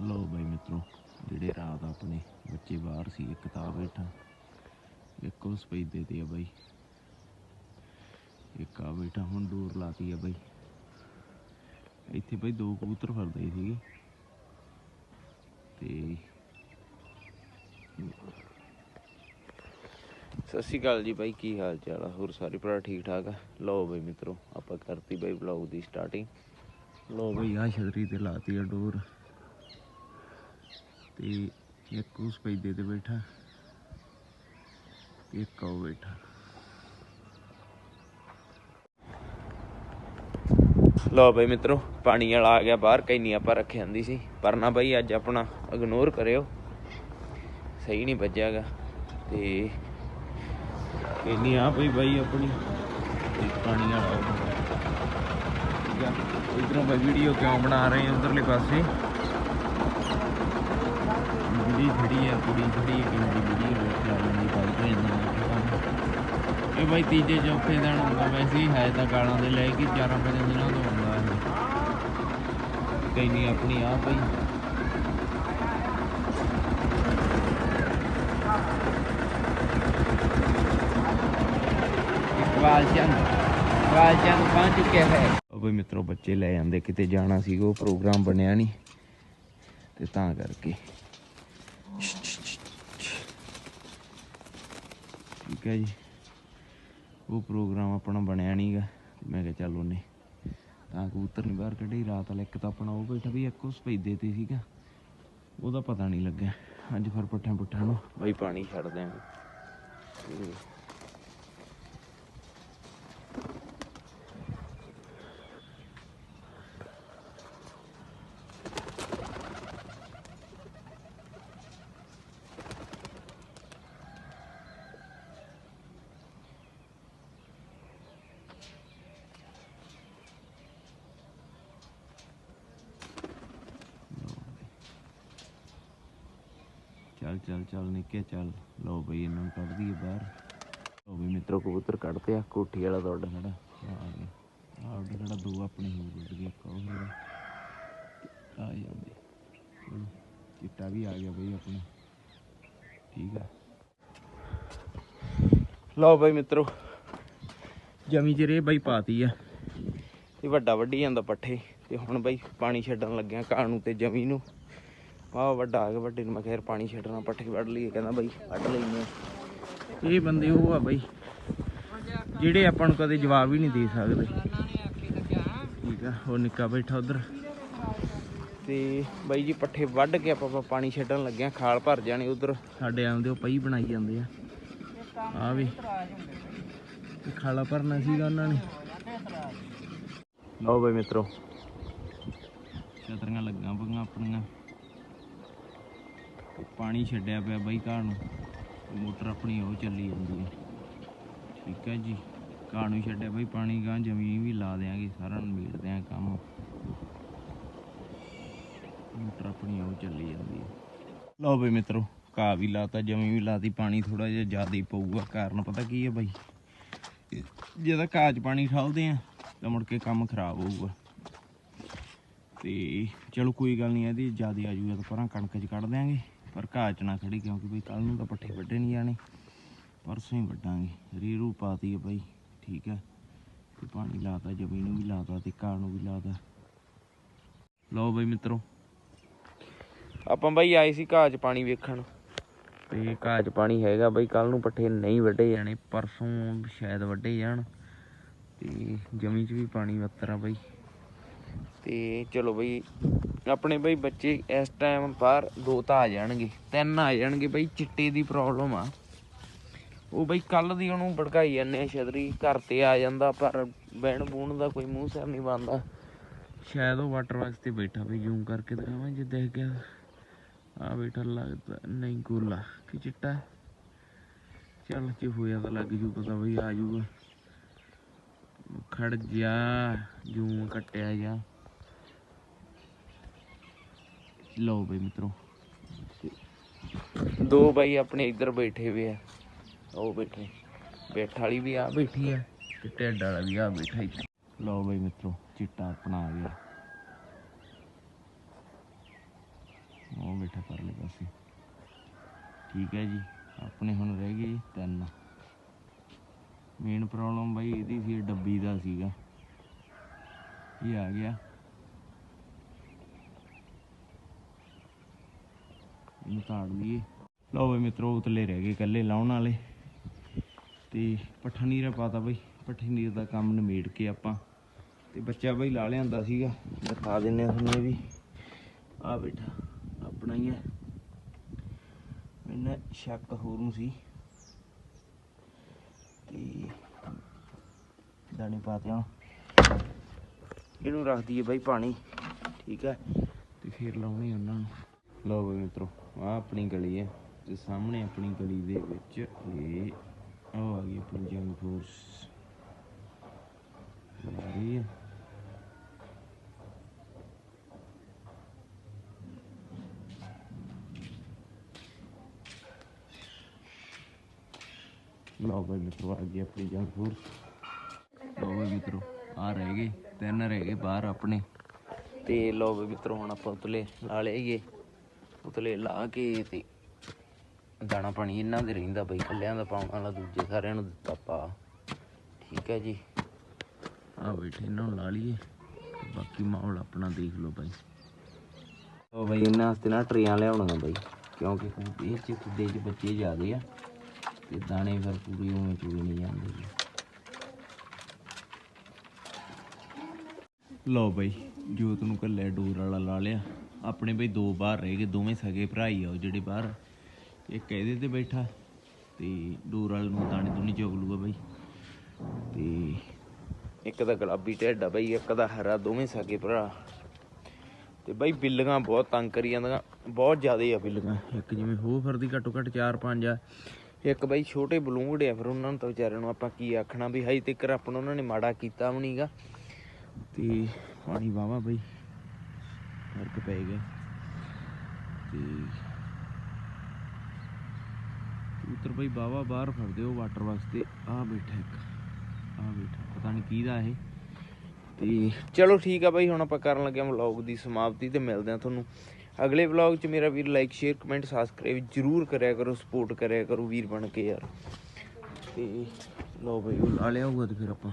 ਲੋ ਬਾਈ ਮਿੱਤਰੋ ਜਿਹੜੇ ਰਾਤ ਆਪਣੇ ਬੱਚੇ ਬਾਹਰ ਸੀ ਇੱਕ ਤਾਂ ਬੈਠਾ। ਇੱਕ ਉਸ ਪੈਦੇ ਤੇ ਆ ਬਾਈ। ਇੱਕ ਆ ਬੈਠਾ ਹੁਣ ਦੂਰ ਲਾਤੀ ਆ ਬਾਈ। ਇੱਥੇ ਬਾਈ ਦੋ ਕਬੂਤਰ ਫਰਦੇ ਸੀਗੇ। ਤੇ ਸਤਿ ਸ਼੍ਰੀ ਅਕਾਲ ਜੀ ਬਾਈ ਕੀ ਹਾਲ ਚਾਲ ਆ? ਹੋਰ ਸਾਰੇ ਭਰਾ ਠੀਕ ਠਾਕ ਆ? ਲਓ ਬਾਈ ਮਿੱਤਰੋ ਆਪਾਂ ਕਰਤੀ ਬਾਈ ਵਲੌਗ ਦੀ ਸਟਾਰਟਿੰਗ ਲਓ ਬਾਈ ਆ ਛਤਰੀ ਤੇ ਲਾਤੀ ਆ ਡੋਰ। ਤੇ ਇੱਕ ਉਸ ਪੈਦੇ ਤੇ ਬੈਠਾ ਤੇ ਇੱਕ ਉਹ ਬੈਠਾ। ਲਓ ਬਈ ਮਿੱਤਰੋ, ਪਾਣੀ ਵਾਲਾ ਆ ਗਿਆ ਬਾਹਰ ਕੈਨੀ ਆਪਾਂ ਰੱਖੇ ਆਂਦੀ ਸੀ। ਪਰ ਨਾ ਬਈ ਅੱਜ ਆਪਣਾ ਇਗਨੋਰ ਕਰਿਓ। ਸਹੀ ਨਹੀਂ ਵੱਜਿਆਗਾ। ਤੇ ਕੈਨੀ ਆ ਬਈ ਬਾਈ ਆਪਣੀ। ਪਾਣੀ ਵਾਲਾ ਠੀਕ ਆ। ਇਧਰੋਂ ਬਈ ਵੀਡੀਓ ਕਿਉਂ ਬਣਾ ਰਹੇ ਹਾਂ ਉਧਰਲੇ ਪਾਸੇ? ਜਿਹੜੀ ਖੜੀ ਆ, ਕੁੜੀ ਖੜੀ ਹੈ ਕਿੰਨੀ ਵੀਡੀਓ ਵੇਖ ਲਾ ਲੈਂਦੀ ਬਾਈ ਭੈਣ ਨਾਲ ਇਹ ਬਾਈ ਤੀਜੇ ਚੌਥੇ ਦਿਨ ਹੁੰਦਾ ਵੈਸੇ ਹੀ ਹੈ ਤਾਂ ਗਾਲਾਂ ਦੇ ਲੈ ਕੇ ਚਾਰਾਂ ਪੰਜ ਦਿਨਾਂ ਤੋਂ ਹੁੰਦਾ ਇਹ। ਕਈ ਨਹੀਂ ਆਪਣੀ ਆ ਬਈ। ਇਕਬਾਲ ਚੰਦ ਚੰਦ ਪਹੁੰਚ ਚੁੱਕਿਆ ਹੈ। ਉਹ ਮਿੱਤਰੋ, ਬੱਚੇ ਲੈ ਜਾਂਦੇ ਕਿਤੇ ਜਾਣਾ ਸੀ, ਉਹ ਪ੍ਰੋਗਰਾਮ ਬਣਿਆ ਨਹੀਂ। ਤੇ ਤਾਂ ਕਰਕੇ। ਠੀਕ ਹੈ ਜੀ। ਉਹ ਪ੍ਰੋਗਰਾਮ ਆਪਣਾ ਬਣਿਆ ਨਹੀਂਗਾ ਮੈਂ ਕਿਹਾ ਚੱਲ ਉਹਨੇ ਤਾਂ ਕਬੂਤਰ ਨਹੀਂ ਬਾਹਰ ਕੱਢੇ ਰਾਤ ਵਾਲਾ ਇੱਕ ਤਾਂ ਆਪਣਾ ਉਹ ਬੈਠਾ ਵੀ ਇੱਕ ਉਸ ਪੈਦੇ ਤੇ ਸੀਗਾ। ਉਹਦਾ ਪਤਾ ਨਹੀਂ ਲੱਗਿਆ। ਅੱਜ ਫਿਰ ਪੱਠਿਆਂ ਪੁੱਠਿਆਂ ਨੂੰ ਬਈ ਪਾਣੀ ਛੱਡ ਦਿਆਂਗੇ ਚੱਲ ਚੱਲ ਚੱਲ ਨਿੱਕੇ, ਚੱਲ। ਲਓ ਬਈ ਇਹਨਾਂ ਨੂੰ ਕੱਢ ਦਈਏ ਬਾਹਰ। ਲਓ ਬਈ ਮਿੱਤਰੋ, ਕਬੂਤਰ ਕੱਢਦੇ ਆ। ਕੋਠੀ ਵਾਲਾ ਤੁਹਾਡਾ ਖੜਾ। ਆ ਗਿਆ ਆ ਉਹਦਾ ਖੜਾ, ਦੋ ਆਪਣੇ ਹੋਰ ਉੱਡ ਗਏ ਇੱਕ ਆ ਜਾਂਦੇ ਚਲੋ, ਚਿੱਟਾ ਵੀ ਆ ਗਿਆ ਬਈ ਆਪਣਾ। ਠੀਕ ਆ। ਲਓ ਬਈ ਮਿੱਤਰੋ, ਜਮੀ ਜਰੇ ਬਈ ਪਾਤੀ ਆ। ਤੇ ਵੱਡਾ ਵੱਢੀ ਜਾਂਦਾ ਪੱਠੇ। ਤੇ ਹੁਣ ਬਈ ਪਾਣੀ ਛੱਡਣ ਲੱਗਿਆ ਘਾਹ ਨੂੰ ਤੇ ਜਮੀ ਨੂੰ। ਵਾਹ ਵੱਡਾ ਆ ਗਿਆ ਵੱਡੇ ਨੂੰ ਮੈਂ ਖੈਰ ਪਾਣੀ ਛੱਡਣਾ ਪੱਠੇ ਵੱਢ ਲਈਏ ਕਹਿੰਦਾ ਬਈ ਵੱਢ ਲਈਏ ਇਹ ਬੰਦੇ ਉਹ ਆ ਬਈ ਜਿਹੜੇ ਆਪਾਂ ਨੂੰ ਕਦੇ ਜਵਾਬ ਹੀ ਨਹੀਂ ਦੇ ਸਕਦੇ। ਠੀਕ ਆ ਉਹ ਨਿੱਕਾ ਬੈਠਾ ਉਧਰ। ਤੇ ਬਾਈ ਜੀ ਪੱਠੇ ਵੱਢ ਕੇ ਆਪਾਂ ਪਾਣੀ ਛੱਡਣ ਲੱਗਿਆ ਖਾਲ ਭਰ ਜਾਣੇ ਉਧਰ। ਸਾਡੇ ਆਉਂਦੇ ਉਹ ਪਈ ਬਣਾਈ ਜਾਂਦੇ ਆ। ਆ ਵੀ। ਖਾਲਾ ਭਰਨਾ ਸੀਗਾ ਉਹਨਾਂ ਨੇ। ਲਓ ਬਈ ਮਿੱਤਰੋ। ਛਤਰੀਆਂ ਲੱਗਾਂ ਪਈਆਂ ਆਪਣੀਆਂ। ਪਾਣੀ ਛੱਡਿਆ ਪਿਆ ਬਾਈ ਘਾਹ ਨੂੰ। ਮੋਟਰ ਆਪਣੀ ਉਹ ਚੱਲੀ ਜਾਂਦੀ ਹੈ। ਠੀਕ ਹੈ ਜੀ। ਘਾਹ ਨੂੰ ਛੱਡਿਆ ਬਾਈ, ਪਾਣੀ ਗਾਂ ਜ਼ਮੀਨ ਵੀ ਲਾ ਦਿਆਂਗੇ ਸਾਰਾ ਨਿਬੇੜ ਦਿਆਂ ਕੰਮ। ਮੋਟਰ ਆਪਣੀ ਉਹ ਚੱਲੀ ਜਾਂਦੀ ਹੈ। ਲਓ ਬਈ ਮਿੱਤਰੋ, ਘਾਹ ਵੀ ਲਾਤਾ, ਜ਼ਮੀਨ ਵੀ ਲਾਤੀ, ਪਾਣੀ ਥੋੜਾ ਜਿਹਾ ਜ਼ਿਆਦਾ ਹੀ ਪਊਗਾ। ਕਾਰਨ ਪਤਾ ਕੀ ਹੈ ਬਾਈ? ਜਦੋਂ ਘਾਹ 'ਚ ਪਾਣੀ ਠਾਲਦੇ ਆ, ਤਾਂ ਮੁੜ ਕੇ ਕੰਮ ਖਰਾਬ ਹੋਊਗਾ। ਤੇ ਚਲੋ ਕੋਈ ਗੱਲ ਨਹੀਂ, ਇਹਦੀ ਜ਼ਿਆਦਾ ਆ ਜੂਗਾ ਤਾਂ ਪਰਾਂ ਕਣਕ 'ਚ ਕੱਢ ਦਿਆਂਗੇ। ਪਰ ਘਾਹ 'ਚ ਨਾ ਖੜੀ ਕਿਉਂਕਿ ਬਈ ਕੱਲ ਨੂੰ ਤਾਂ ਪੱਠੇ ਵੱਢੇ ਨਹੀਂ ਜਾਣੇ। ਪਰਸੋਂ ਹੀ ਵੱਢਾਂਗੇ। ਰੀਰੂ ਪਾਤੀ ਹੈ ਬਾਈ, ਠੀਕ ਹੈ। ਤੇ ਪਾਣੀ ਲਾਤਾ, ਜ਼ਮੀਨ ਨੂੰ ਵੀ ਲਾਤਾ ਤੇ ਘਾਹ ਨੂੰ ਵੀ ਲਾਤਾ। ਲਓ ਬਾਈ ਮਿੱਤਰੋ। ਆਪਾਂ ਬਾਈ ਆਏ ਸੀ ਘਾਹ 'ਚ ਪਾਣੀ ਵੇਖਣ। ਤੇ ਘਾਹ 'ਚ ਪਾਣੀ ਹੈਗਾ ਬਾਈ ਕੱਲ ਨੂੰ ਪੱਠੇ ਨਹੀਂ ਵੱਢੇ ਜਾਣੇ, ਪਰਸੋਂ ਸ਼ਾਇਦ ਵੱਢੇ ਜਾਣ। ਤੇ ਜਮੀ 'ਚ ਵੀ ਪਾਣੀ ਵੱਤਰ ਆ ਬਾਈ। ਤੇ ਚਲੋ ਬਈ, ਆਪਣੇ ਬਈ ਬੱਚੇ ਇਸ ਟਾਈਮ ਬਾਹਰ ਦੋ ਤਾਂ ਆ ਜਾਣਗੇ, ਤਿੰਨ ਆ ਜਾਣਗੇ ਬਈ, ਚਿੱਟੇ ਦੀ ਪ੍ਰੋਬਲਮ ਆ। ਉਹ ਬਈ ਕੱਲ ਦੀ ਉਹਨੂੰ ਭੜਕਾਈ ਜਾਂਦੇ ਆ ਛਤਰੀ ਘਰ ਤੇ ਆ ਜਾਂਦਾ, ਪਰ ਬਹਿਣ ਬੂਣ ਦਾ ਕੋਈ ਮੂੰਹ ਸਿਰ ਨਹੀਂ ਬੰਦਾ ਸ਼ਾਇਦ ਉਹ ਵਾਟਰ ਬਾਕਸ ਤੇ ਬੈਠਾ ਬਈ ਜ਼ੂਮ ਕਰਕੇ ਦਿਖਾਵਾਂ, ਜੇ ਦੇਖ ਗਿਆ। ਆ ਬੈਠਾ ਲੱਗਦਾ, ਨਹੀਂ ਗੋਲਾ, ਕਿ ਚਿੱਟਾ ਚੱਲ ਜੇ ਹੋਇਆ ਤਾਂ ਲੱਗ ਜੂ, ਪਤਾ ਬਈ ਆ ਜੂਗਾ। ਖੜ ਗਿਆ ਜੂਮ ਕੱਟਿਆ ਜਾ। ਲਓ ਬਈ ਮਿੱਤਰੋ। ਦੋ ਬਾਈ ਆਪਣੇ ਇੱਧਰ ਬੈਠੇ ਹੋਏ ਆ। ਉਹ ਬੈਠੇ। ਬੈਠ ਵਾਲੀ ਵੀ ਆ ਬੈਠੀ ਆ ਤੇ ਢਿੱਡ ਵਾਲਾ ਵੀ ਆ ਬੈਠਾ ਇੱਥੇ ਲਓ ਬਈ ਮਿੱਤਰੋ ਚਿੱਟਾ ਆਪਣਾ ਆ ਗਿਆ। ਬੈਠਾ ਪਰਲੇ ਪਾਸੇ। ਠੀਕ ਹੈ ਜੀ ਆਪਣੇ ਹੁਣ ਰਹਿ ਗਏ ਤਿੰਨ। ਮੇਨ ਪ੍ਰੋਬਲਮ ਬਾਈ ਇਹਦੀ ਸੀ ਡੱਬੀ ਦਾ ਸੀਗਾ। ਇਹ ਆ ਗਿਆ। ਇਹਨੂੰ ਤਾੜ ਲਈਏ। ਲਓ ਬਈ ਮਿੱਤਰੋ, ਉਤਲੇ ਰਹਿ ਗਏ ਇਕੱਲੇ ਲਾਉਣ ਵਾਲੇ। ਤੇ ਪੱਠਾ ਨੀਰਾ ਪਾਤਾ ਬਈ। ਪੱਠੇ ਨੀਰ ਦਾ ਕੰਮ ਨਿਮੇੜ ਕੇ ਆਪਾਂ। ਤੇ ਬੱਚਾ ਬਈ ਲਾ ਲਿਆਂਦਾ ਸੀਗਾ। ਦਿਖਾ ਦਿੰਨੇ ਆ ਤੁਹਾਨੂੰ ਵੀ। ਆ ਬੈਠਾ ਆਪਣਾ ਹੀ ਹੈ ਮੈਨੂੰ ਸ਼ੱਕ ਹੋਰ ਨੂੰ ਸੀ। ਤੇ ਦਾਣੇ ਪਾਤੇ ਹੁਣ। ਇਹਨੂੰ ਰੱਖ ਦਈਏ ਬਾਈ ਪਾਣੀ। ਠੀਕ ਹੈ ਤੇ ਫਿਰ ਲਾਉਣੇ ਉਹਨਾਂ ਨੂੰ। ਲਓ ਬਈ ਮਿੱਤਰੋ। ਆ ਆਪਣੀ ਗਲੀ ਹੈ ਤੇ ਸਾਹਮਣੇ ਆਪਣੀ ਗਲੀ ਦੇ ਵਿੱਚ ਇਹ ਉਹ ਆ ਗਈ ਆਪਣੀ ਜੰਗ ਫੋਰਸ ਆ। ਰਹੀ ਲਓ ਬਈ ਮਿੱਤਰੋ, ਆ ਗਈ ਆਪਣੀ ਜੰਗ ਫੋਰਸ ਲਓ ਬਈ ਮਿੱਤਰੋ, ਆ ਰਹਿ ਗਏ, ਤਿੰਨ ਰਹਿ ਗਏ ਬਾਹਰ ਆਪਣੇ। ਤੇ ਲਓ ਬਈ ਮਿੱਤਰੋ, ਹੁਣ ਆਪਾਂ ਉਤਲੇ ਲਾ ਲਏਗੇ ਪੁਤਲੇ ਲਾ ਕੇ ਤੇ ਦਾਣਾ ਪਾਣੀ ਇਹਨਾਂ ਦੇ ਰਹਿੰਦਾ ਬਈ ਕੱਲਿਆਂ ਦਾ ਪਾਉਣ ਵਾਲਾ, ਦੂਜੇ ਸਾਰਿਆਂ ਨੂੰ ਦਿੱਤਾ ਪਾ। ਠੀਕ ਹੈ ਜੀ। ਆ ਬੈਠੇ, ਇਹਨਾਂ ਨੂੰ ਲਾ ਲਈਏ। ਬਾਕੀ ਮਾਹੌਲ ਆਪਣਾ ਦੇਖ ਲਓ ਬਾਈ। ਉਹ ਬਾਈ, ਇਹਨਾਂ ਵਾਸਤੇ ਨਾ ਟਰੇਆਂ ਲਿਆਉਣੀਆਂ ਬਾਈ, ਕਿਉਂਕਿ ਇਹ ਚ ਖੁੱਡੇ ਚ ਬੱਚੇ ਜ਼ਿਆਦੇ ਆ, ਤੇ ਦਾਣੇ ਫਿਰ ਪੂਰੀ ਉਵੇਂ ਚੂਏ ਨਹੀਂ ਜਾਂਦੇ ਜੀ। ਲਓ ਬਾਈ, ਜੋਤ ਨੂੰ ਕੱਲੇ ਡੋਰ ਵਾਲਾ ਲਾ ਲਿਆ। ਆਪਣੇ ਬਈ ਦੋ ਬਾਹਰ ਰਹਿ ਗਏ, ਦੋਵੇਂ ਸਗੇ ਭਰਾ ਹੀ ਆ ਉਹ ਜਿਹੜੇ ਬਾਹਰ। ਇੱਕ ਇਹਦੇ ਤੇ ਬੈਠਾ ਤੇ ਡੋਰ ਵਾਲੇ ਨੂੰ ਦਾਣੇ ਦੁਨੀ ਚੁਗ ਲੂਗਾ ਬਈ। ਤੇ ਇੱਕ ਦਾ ਗੁਲਾਬੀ ਢਿੱਡ ਆ ਬਈ, ਇੱਕ ਦਾ ਹਰਾ, ਦੋਵੇਂ ਸਗੇ ਭਰਾ। ਤੇ ਬਈ ਬਿੱਲੀਆਂ ਬਹੁਤ ਤੰਗ ਕਰੀ ਜਾਂਦੀਆਂ, ਬਹੁਤ ਜ਼ਿਆਦਾ ਆ ਬਿੱਲੀਆਂ। ਇੱਕ ਜਿਵੇਂ ਹੋ ਫਿਰਦੀ ਘੱਟੋ ਘੱਟ 4-5 ਆ। ਇੱਕ ਬਈ ਛੋਟੇ ਬਲੂੰਗੜ ਆ ਫਿਰ ਉਹਨਾਂ ਨੂੰ ਤਾਂ ਵਿਚਾਰਿਆਂ ਨੂੰ ਆਪਾਂ ਕੀ ਆਖਣਾ ਵੀ ਹਾਈ ਤੱਕ ਆਪਣਾ ਉਹਨਾਂ ਨੇ ਮਾੜਾ ਕੀਤਾ ਵੀ ਨਹੀਂਗਾ ਤੇ ਪਾਣੀ ਵਾਵਾ ਬਈ। ਫ਼ਰਕ ਪੈ ਗਿਆ। ਤੇ ਕਬੂਤਰ ਬਈ ਬਾਵਾ ਬਾਹਰ ਫਿਰਦੇ ਉਹ ਵਾਟਰ ਵਾਸਤੇ ਆ ਬੈਠਾ ਇੱਕ, ਆ ਬੈਠਾ, ਪਤਾ ਨਹੀਂ ਕਿਹਦਾ ਇਹ। ਤੇ ਚਲੋ ਠੀਕ ਆ ਬਾਈ, ਹੁਣ ਆਪਾਂ ਕਰਨ ਲੱਗੇ ਹਾਂ ਵਲੌਗ ਦੀ ਸਮਾਪਤੀ ਤੇ ਮਿਲਦੇ ਹਾਂ ਤੁਹਾਨੂੰ। ਅਗਲੇ ਵਲੌਗ 'ਚ ਮੇਰਾ ਵੀਰ ਲਾਈਕ ਸ਼ੇਅਰ ਕਮੈਂਟ ਸਬਸਕ੍ਰਾਈਬ ਜਰੂਰ ਕਰਿਆ ਕਰੋ ਸਪੋਰਟ ਕਰਿਆ ਕਰੋ ਵੀਰ ਬਣ ਕੇ ਯਾਰ। ਤੇ ਲਓ ਬਾਈ, ਉਹ ਲਾ ਲਿਆ ਹੋਊਗਾ ਤੇ ਫਿਰ ਆਪਾਂ